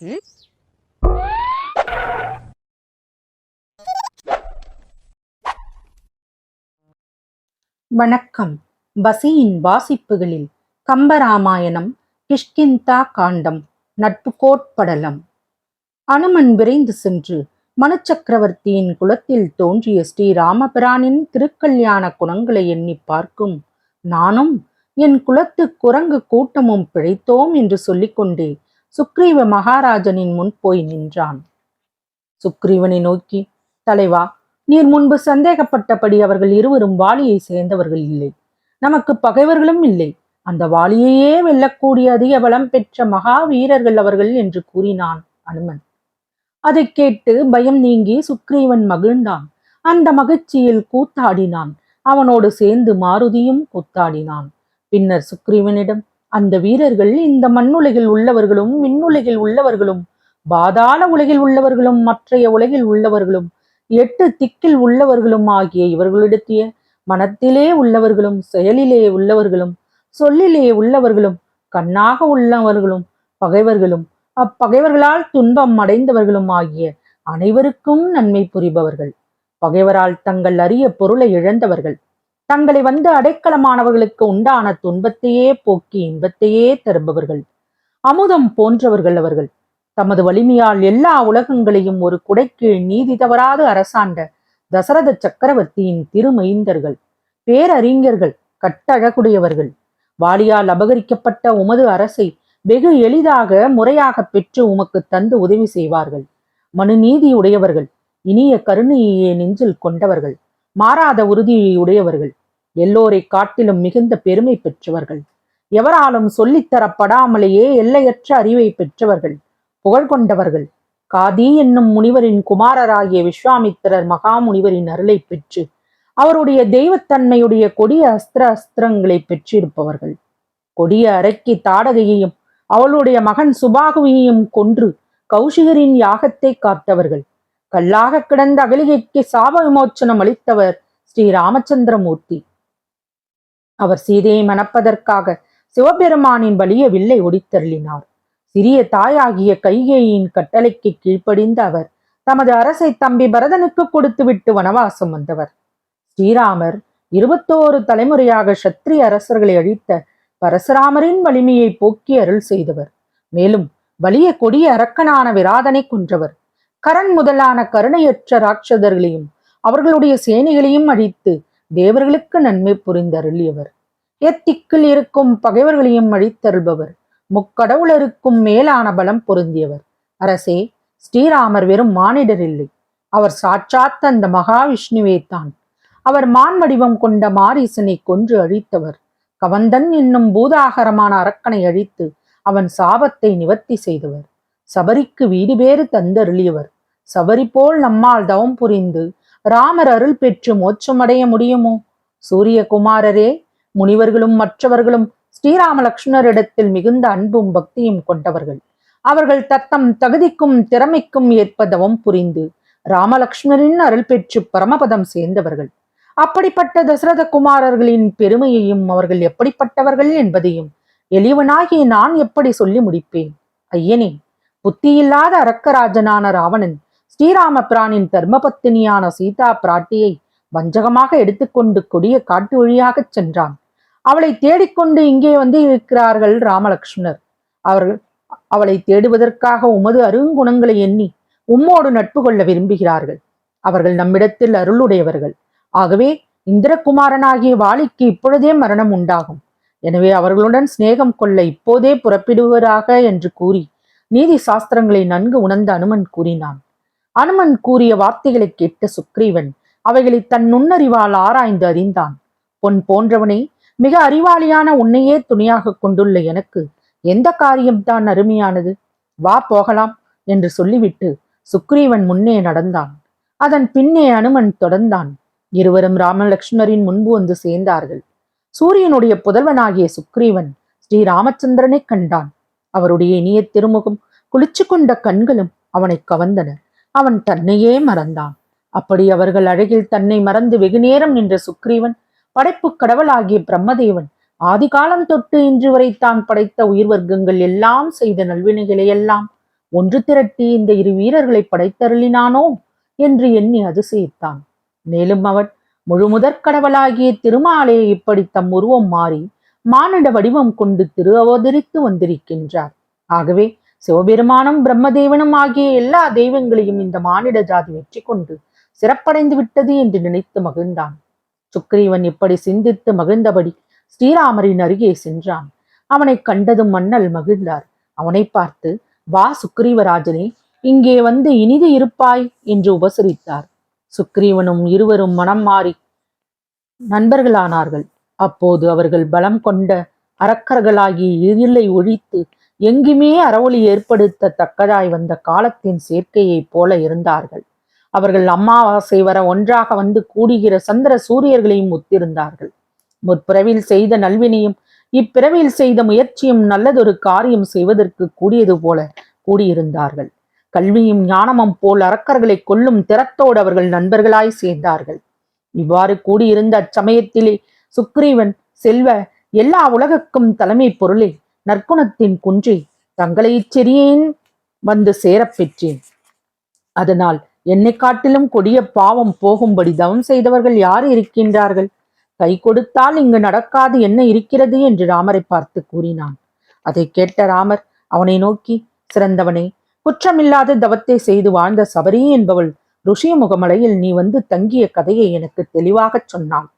ம்? வணக்கம் பசியின் வாசிப்புகளில் கம்பராமாயணம் கிஷ்கிந்தா காண்டம் நட்பு கோட்படலம் அனுமன் விரைந்து சென்று மனுச்சக்கரவர்த்தியின் குலத்தில் தோன்றிய ஸ்ரீராமபிரானின் திருக்கல்யாண குணங்களை எண்ணி பார்க்கும் நானும் என் குலத்து குரங்கு கூட்டமும் பிழைத்தோம் என்று சொல்லிக்கொண்டே சுக்ரீவ மகாராஜனின் முன் போய் நின்றான். சுக்ரீவனை நோக்கி தலைவா நீர் முன்பு சந்தேகப்பட்டபடி அவர்கள் இருவரும் வாலியை சேர்ந்தவர்கள் இல்லை. நமக்கு பகைவர்களும் இல்லை. அந்த வாலியையே வெல்லக்கூடிய அதிக பலம் பெற்ற மகா வீரர்கள் அவர்கள் என்று கூறினான் அனுமன். அதைக் கேட்டு பயம் நீங்கி சுக்ரீவன் மகிழ்ந்தான். அந்த மகிழ்ச்சியில் கூத்தாடினான். அவனோடு சேர்ந்து மாருதியும் கூத்தாடினான். பின்னர் சுக்ரீவனிடம் அந்த வீரர்கள் இந்த மண்ணுலகில் உள்ளவர்களும் விண்ணுலகில் உள்ளவர்களும் பாதாள உலகில் உள்ளவர்களும் மற்றைய உலகில் உள்ளவர்களும் எட்டு திக்கில் உள்ளவர்களும் ஆகிய இவர்களிடத்திய மனத்திலே உள்ளவர்களும் செயலிலே உள்ளவர்களும் சொல்லிலே உள்ளவர்களும் கண்ணாக உள்ளவர்களும் பகைவர்களும் அப்பகைவர்களால் துன்பம் அடைந்தவர்களும் ஆகிய அனைவருக்கும் நன்மை புரிபவர்கள். பகைவரால் தங்கள் அரிய பொருளை இழந்தவர்கள். தங்களை வந்து அடைக்கலமானவர்களுக்கு உண்டான துன்பத்தையே போக்கி இன்பத்தையே தருபவர்கள். அமுதம் போன்றவர்கள் அவர்கள். தமது வலிமையால் எல்லா உலகங்களையும் ஒரு குடைக்கீழ் நீதி தவறாது அரசாண்ட தசரத சக்கரவர்த்தியின் திருமைந்தர்கள் பேரறிஞர்கள் கட்டழகுடையவர்கள். வாலியால் அபகரிக்கப்பட்ட உமது அரசை வெகு எளிதாக முறையாக பெற்று உமக்கு தந்து உதவி செய்வார்கள். மனு நீதி உடையவர்கள் இனிய கருணையே நெஞ்சில் கொண்டவர்கள் மாறாத உறுதியை உடையவர்கள் எல்லோரை காட்டிலும் மிகுந்த பெருமை பெற்றவர்கள். எவராலும் சொல்லித்தரப்படாமலேயே எல்லையற்ற அறிவை பெற்றவர்கள் புகழ் கொண்டவர்கள். காதி என்னும் முனிவரின் குமாரராகிய விஸ்வாமித்திரர் மகாமுனிவரின் அருளை பெற்று அவருடைய தெய்வத்தன்மையுடைய கொடிய அஸ்திர அஸ்திரங்களை பெற்றிருப்பவர்கள். கொடிய அரக்கி தாடகையையும் அவளுடைய மகன் சுபாகுவையும் கொன்று கௌஷிகரின் யாகத்தை காத்தவர்கள். கல்லாக கிடந்த அகலிகைக்கு சாப விமோச்சனம் அளித்தவர் ஸ்ரீ ராமச்சந்திரமூர்த்தி. அவர் சீதையை மணப்பதற்காக சிவபெருமானின் வலிய வில்லை ஒடித்தருளினார். சிறிய தாயாகிய கைகேயின் கட்டளைக்கு கீழ்ப்படிந்த அவர் தமது அரசை தம்பி பரதனுக்கு கொடுத்துவிட்டு வனவாசம் வந்தவர். ஸ்ரீராமர் இருபத்தோரு தலைமுறையாக சத்திரிய அரசர்களை அழித்த பரசுராமரின் வலிமையை போக்கி அருள் செய்தவர். மேலும் வலிய கொடிய அரக்கனான விராதனை கொன்றவர். கரண் முதலான கருணையற்ற ராட்சதர்களையும் அவர்களுடைய சேனைகளையும் அழித்து தேவர்களுக்கு நன்மை புரிந்தருளியவர். எத்திக்கில் இருக்கும் பகைவர்களையும் அழித்தருள்பவர். முக்கடவுளருக்கும் மேலான பலம் பொருந்தியவர். அரசே ஸ்ரீராமர் வெறும் மானிடர் இல்லை. அவர் சாட்சாத் அந்த மகாவிஷ்ணுவே தான். அவர் மான் வடிவம் கொண்ட மாரீசனை கொன்று அழித்தவர். கவந்தன் என்னும் பூதாகரமான அரக்கனை அழித்து அவன் சாபத்தை நிவர்த்தி செய்தவர். சபரிக்கு வீடு பேறு தந்தருளியவர். சபரி போல் நம்மால் தவம் புரிந்து ராமர் அருள் பெற்று மோட்சமடைய முடியுமோ? சூரியகுமாரரே முனிவர்களும் மற்றவர்களும் ஸ்ரீராமலக்ஷ்மணரிடத்தில் மிகுந்த அன்பும் பக்தியும் கொண்டவர்கள். அவர்கள் தத்தம் தகுதிக்கும் திறமைக்கும் ஏற்பதவும் புரிந்து ராமலக்ஷ்மணரின் அருள் பெற்று பரமபதம் சேர்ந்தவர்கள். அப்படிப்பட்ட தசரத குமாரர்களின் பெருமையையும் அவர்கள் எப்படிப்பட்டவர்கள் என்பதையும் எளிவனாகி நான் எப்படி சொல்லி முடிப்பேன்? ஐயனே புத்தியில்லாத அரக்கராஜனான ராவணன் ஸ்ரீராம பிரானின் தர்மபத்தினியான சீதா பிராட்டியை வஞ்சகமாக எடுத்துக்கொண்டு கொடிய காட்டு வழியாகச் சென்றான். அவளை தேடிக்கொண்டு இங்கே வந்து இருக்கிறார்கள் ராமலக்ஷ்மணர். அவர்கள் அவளை தேடுவதற்காக உமது அருங்குணங்களை எண்ணி உம்மோடு நட்பு கொள்ள விரும்புகிறார்கள். அவர்கள் நம்மிடத்தில் அருளுடையவர்கள். ஆகவே இந்திரகுமாரனாகிய வாலிக்கு இப்பொழுதே மரணம் உண்டாகும். எனவே அவர்களுடன் சிநேகம் கொள்ள இப்போதே புறப்படுவராக என்று கூறி நீதி சாஸ்திரங்களை நன்கு உணர்ந்த அனுமன் கூறினான். அனுமன் கூறிய வார்த்தைகளை கேட்ட சுக்ரீவன் அவைகளை தன் நுண்ணறிவால் ஆராய்ந்து அறிந்தான். பொன் போன்றவனை மிக அறிவாளியான உன்னையே துணையாக கொண்டுள்ள எனக்கு எந்த காரியம்தான் அருமையானது? வா போகலாம் என்று சொல்லிவிட்டு சுக்ரீவன் முன்னே நடந்தான். அதன் பின்னே அனுமன் தொடர்ந்தான். இருவரும் ராமலட்சுமரின் முன்பு வந்து சேர்ந்தார்கள். சூரியனுடைய புதல்வனாகிய சுக்ரீவன் ஸ்ரீ ராமச்சந்திரனை கண்டான். அவருடைய இனிய திருமுகம் குளிச்சு கொண்ட கண்களும் அவனை கவர்ந்தன. அவன் தன்னையே மறந்தான். அப்படி அவர்கள் அழகில் தன்னை மறந்து வெகுநேரம் நின்ற சுக்ரீவன் படைப்பு கடவுளாகிய பிரம்மதேவன் ஆதிகாலம் தொட்டு இன்று வரை தான் படைத்த உயிர் வர்க்கங்கள் எல்லாம் செய்த நல்வினைகளை எல்லாம் ஒன்று திரட்டி இந்த இரு வீரர்களை படைத்தருளினானோ என்று எண்ணி அதிசயித்தான். மேலும் அவன் முழுமுதற் கடவுளாகிய திருமாலே இப்படி தம் உருவம் மாறி மானிட வடிவம் கொண்டு திரு அவதரித்து வந்திருக்கின்றார். ஆகவே சிவபெருமானும் பிரம்மதேவனும் ஆகிய எல்லா தெய்வங்களையும் இந்த மானிட ஜாதி வெற்றி கொண்டு சிறப்படைந்து விட்டது என்று நினைத்து மகிழ்ந்தான். சுக்ரீவன் இப்படி சிந்தித்து மகிழ்ந்தபடி ஸ்ரீராமரின் அருகே சென்றான். அவனை கண்டதும் மன்னல் மகிழ்ந்தார். அவனை பார்த்து வா சுக்ரீவராஜனே இங்கே வந்து இனிது இருப்பாய் என்று உபசரித்தார். சுக்ரீவனும் இருவரும் மனம் மாறி நண்பர்களானார்கள். அப்போது அவர்கள் பலம் கொண்ட அரக்கர்களாகி இருளை ஒழித்து எங்குமே அறவொளி ஏற்படுத்த தக்கதாய் வந்த காலத்தின் சேர்க்கையைப் போல இருந்தார்கள். அவர்கள் அமாவாசை வர ஒன்றாக வந்து கூடுகிற சந்திர சூரியர்களையும் ஒத்திருந்தார்கள். முற்பிறவில் செய்த நல்வினையும் இப்பிறவில் செய்த முயற்சியும் நல்லதொரு காரியம் செய்வதற்கு கூடியது போல கூடியிருந்தார்கள். கல்வியும் ஞானமும் போல் அரக்கர்களை கொல்லும் திறத்தோடு அவர்கள் நண்பர்களாய் சேர்ந்தார்கள். இவ்வாறு கூடியிருந்த அச்சமயத்திலே சுக்ரீவன் செல்வ எல்லா உலகுக்கும் தலைமை பொருளே நற்குணத்தின் குன்றி தங்களை இச்செறியேன் வந்து சேரப் பெற்றேன். அதனால் என்னை காட்டிலும் கொடிய பாவம் போகும்படி தவம் செய்தவர்கள் யார் இருக்கின்றார்கள்? கை கொடுத்தால் இங்கு நடக்காது என்ன இருக்கிறது? என்று ராமரை பார்த்து கூறினான். அதை கேட்ட ராமர் அவனை நோக்கி சிறந்தவனே குற்றமில்லாத தவத்தை செய்து வாழ்ந்த சபரி என்பவள் ருஷிமுகமலையில் நீ வந்து தங்கிய கதையை எனக்கு தெளிவாகச் சொன்னாள்.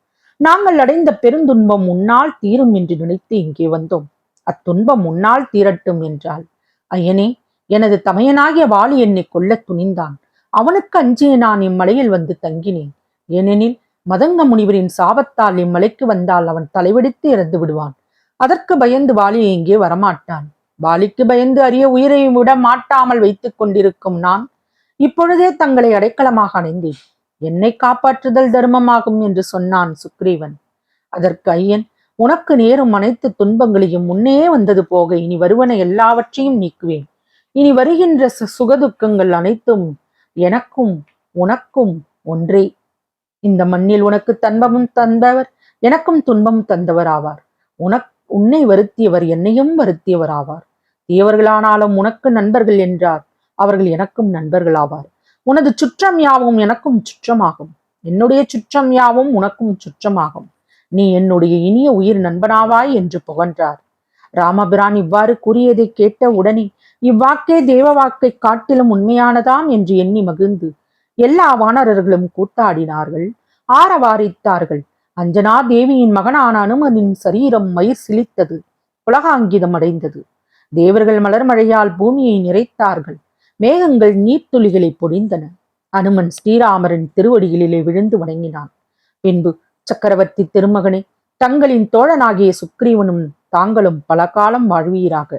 நாங்கள் அடைந்த பெருந்துன்பம் உன்னால் தீரும் என்று நினைத்து இங்கே வந்தோம். அத்துன்பம் உன்னால் தீரட்டும் என்றாள். ஐயனே எனது தமையனாகிய வாலி என்னை கொல்ல துணிந்தான். அவனுக்கு அஞ்சிய நான் இம்மலையில் வந்து தங்கினேன். ஏனெனில் மதங்க முனிவரின் சாபத்தால் இம்மலைக்கு வந்தால் அவன் தலைவெடித்து இறந்து விடுவான். அதற்கு பயந்து வாலி இங்கே வரமாட்டான்? வாலிக்கு பயந்து அரிய உயிரை விட மாட்டாமல் வைத்துக் கொண்டிருக்கும் நான் இப்பொழுதே தங்களை அடைக்கலமாக அடைந்தேன். என்னை காப்பாற்றுதல் தர்மமாகும் என்று சொன்னான் சுக்ரீவன். அதற்கு ஐயன் உனக்கு நேரும் அனைத்து துன்பங்களையும் முன்னே வந்தது போக இனி வருவன எல்லாவற்றையும் நீக்குவேன். இனி வருகின்ற சு- சுகதுக்கங்கள் அனைத்தும் எனக்கும் உனக்கும் ஒன்றே. இந்த மண்ணில் உனக்கு தன்பமும் தந்தவர் எனக்கும் துன்பம் தந்தவர் ஆவார் உனக் உன்னை வருத்தியவர் என்னையும் வருத்தியவர் ஆவார் தீயவர்களானாலும் உனக்கு நண்பர்கள் என்றார் அவர்கள் எனக்கும் நண்பர்கள் ஆவார் உனது சுற்றம் யாவும் எனக்கும் சுற்றமாகும். என்னுடைய சுற்றம் யாவும் உனக்கும் சுற்றமாகும். நீ என்னுடைய இனிய உயிர் நண்பனாவாய் என்று புகன்றார். ராமபிரான் இவ்வாறு கூறியதை கேட்ட உடனே இவ்வாக்கே தேவ வாக்கை காட்டிலும் உண்மையானதாம் என்று எண்ணி மகிழ்ந்து எல்லா வானரர்களும் கூத்தாடினார்கள். ஆரவாரித்தார்கள். அஞ்சனா தேவியின் மகனான அனுமனின் சரீரம் மயிர் சிலித்தது உலகாங்கிதம் அடைந்தது. தேவர்கள் மலர்மழையால் பூமியை நிறைத்தார்கள். மேகங்கள் நீர்த்துளிகளை பொழிந்தன. அனுமன் ஸ்ரீராமரின் திருவடிகளிலே விழுந்து வணங்கினான். பின்பு சக்கரவர்த்தி திருமகனே தங்களின் தோழனாகிய சுக்ரீவனும் தாங்களும் பல காலம் வாழ்வீராக.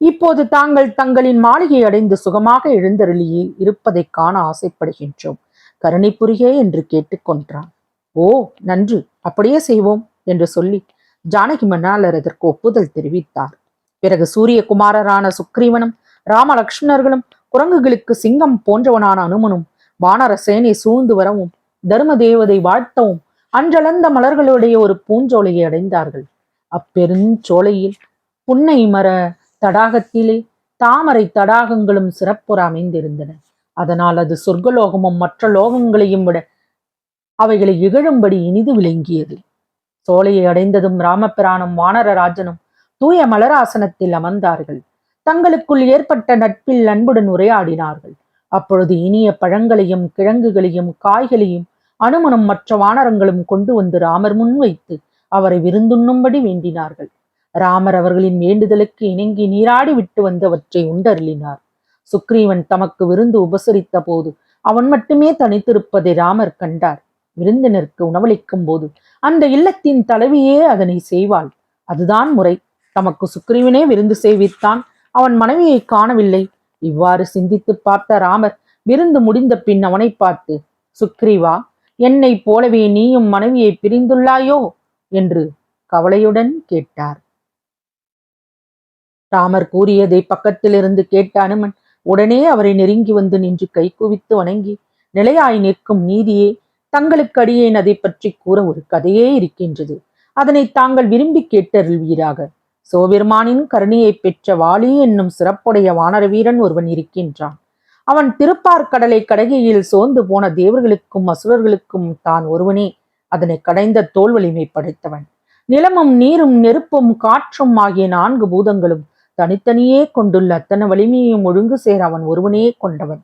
இப்போது தாங்கள் தங்களின் மாளிகை அடைந்து சுகமாக எழுந்தருளியே இருப்பதைக் காண ஆசைப்படுகின்றோம். கருணை புரியே என்று கேட்டுக்கொண்டான் ஓ நன்று. அப்படியே செய்வோம் என்று சொல்லி ஜானகி மன்னாளர் அதற்கு ஒப்புதல் தெரிவித்தார். பிறகு சூரியகுமாரரான சுக்ரீவனும் ராமலக்ஷ்மணர்களும் குரங்குகளுக்கு சிங்கம் போன்றவனான அனுமனும் வானர சேனை சூழ்ந்து வரவும் தர்ம தேவதை வாழ்த்தவும் அன்றளந்த மலர்களுடைய ஒரு பூஞ்சோலையை அடைந்தார்கள். அப்பெருஞ்சோலையில் புன்னை மர தடாகத்திலே தாமரை தடாகங்களும் சிறப்புற அமைந்திருந்தன. அதனால் அது சொர்க்கலோகமும் மற்ற லோகங்களையும் விட அவைகளை இகழும்படி இனிது விளங்கியது. சோலையை அடைந்ததும் ராமபிரானும் வானரராஜனும் தூய மலராசனத்தில் அமர்ந்தார்கள். தங்களுக்குள் ஏற்பட்ட நட்பில் அன்புடன் உரையாடினார்கள். அப்பொழுது இனிய பழங்களையும் கிழங்குகளையும் காய்களையும் அனுமனும் மற்ற வானரங்களும் கொண்டு வந்து ராமர் முன் வைத்து அவரை விருந்துண்ணும்படி வேண்டினார்கள். ராமர் அவர்களின் வேண்டுதலுக்கு இணங்கி நீராடி விட்டு வந்தவற்றை உண்டருளினார். சுக்ரீவன் தமக்கு விருந்து உபசரித்த போது அவன் மட்டுமே தனித்திருப்பதை ராமர் கண்டார். விருந்தினருக்கு உணவளிக்கும் போது அந்த இல்லத்தின் தலைவியே அதனை செய்வாள். அதுதான் முறை. தமக்கு சுக்ரீவனே விருந்து செய்வித்தான். அவன் மனைவியை காணவில்லை. இவ்வாறு சிந்தித்து பார்த்த ராமர் விருந்து முடிந்த பின் அவனை பார்த்து சுக்ரீவா என்னைப் போலவே நீயும் மனைவியை பிரிந்துள்ளாயோ? என்று கவலையுடன் கேட்டார். ராமர் கூறியதை பக்கத்திலிருந்து கேட்ட அனுமன் உடனே அவரை நெருங்கி வந்து நின்று கை குவித்து வணங்கி நிலையாய் நிற்கும் நீதியே தங்களுக்கு அடியேன் அதை பற்றி கூற ஒரு கதையே இருக்கின்றது. அதனை தாங்கள் விரும்பி கேட்டருள்வீராக. சோபெருமானின் கருணையைப் பெற்ற வாலி என்னும் சிறப்புடைய வானர வீரன் ஒருவன் இருக்கின்றான். அவன் திருப்பார்கடலை கடகையில் சோர்ந்து போன தேவர்களுக்கும் அசுரர்களுக்கும் தான் ஒருவனே. அதனை கடைந்த தோல் வலிமை படைத்தவன். நிலமும் நீரும் நெருப்பும் காற்றும் ஆகிய நான்கு பூதங்களும் தனித்தனியே கொண்டுள்ள அத்தனை வலிமையையும் ஒழுங்கு சேர அவன் ஒருவனே கொண்டவன்.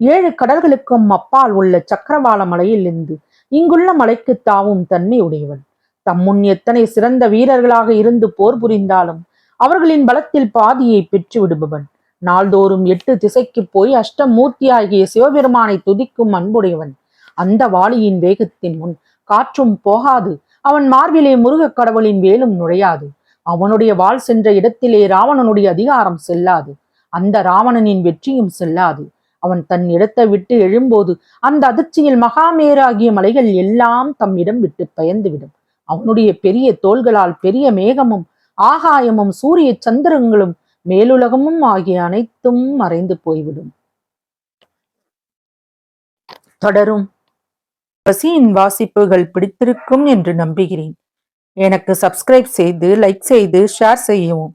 ஏழு கடல்களுக்கும் அப்பால் உள்ள சக்கரவாள மலையிலிருந்து இங்குள்ள மலைக்கு தாவும் தன்மை உடையவன். தம்முன் எத்தனை சிறந்த வீரர்களாக இருந்து போர் புரிந்தாலும் அவர்களின் பலத்தில் பாதியை பெற்று விடுபவன். நாள்தோறும் எட்டு திசைக்கு போய் அஷ்டமூர்த்தியாகிய சிவபெருமானை துதிக்கும் அன்புடையவன். அந்த வாளியின் வேகத்தின் முன் காற்றும் போகாது. அவன் மார்பிலே முருகக் கடவுளின் வேலும் நுழையாது. அவனுடைய வாள் சென்ற இடத்திலே ராவணனுடைய அதிகாரம் செல்லாது. அந்த ராவணனின் வெற்றியும் செல்லாது. அவன் தன் இடத்தை விட்டு எழும்போது அந்த அதிர்ச்சியில் மகாமேராகிய மலைகள் எல்லாம் தம் இடம் விட்டு பயந்துவிடும். அவனுடைய பெரிய தோள்களால் பெரிய மேகமும் ஆகாயமும் சூரிய சந்திரங்களும் மேலுலகமும் ஆகிய அனைத்தும் மறைந்து போய்விடும். தொடரும். பசியின் வாசிப்புகள் பிடித்திருக்கும் என்று நம்புகிறேன். எனக்கு சப்ஸ்கிரைப் செய்து லைக் செய்து ஷேர் செய்யவும்.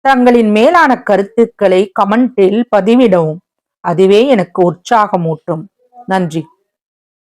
தங்களின் மேலான கருத்துக்களை கமெண்டில் பதிவிடவும். அதுவே எனக்கு உற்சாகமூட்டும். நன்றி.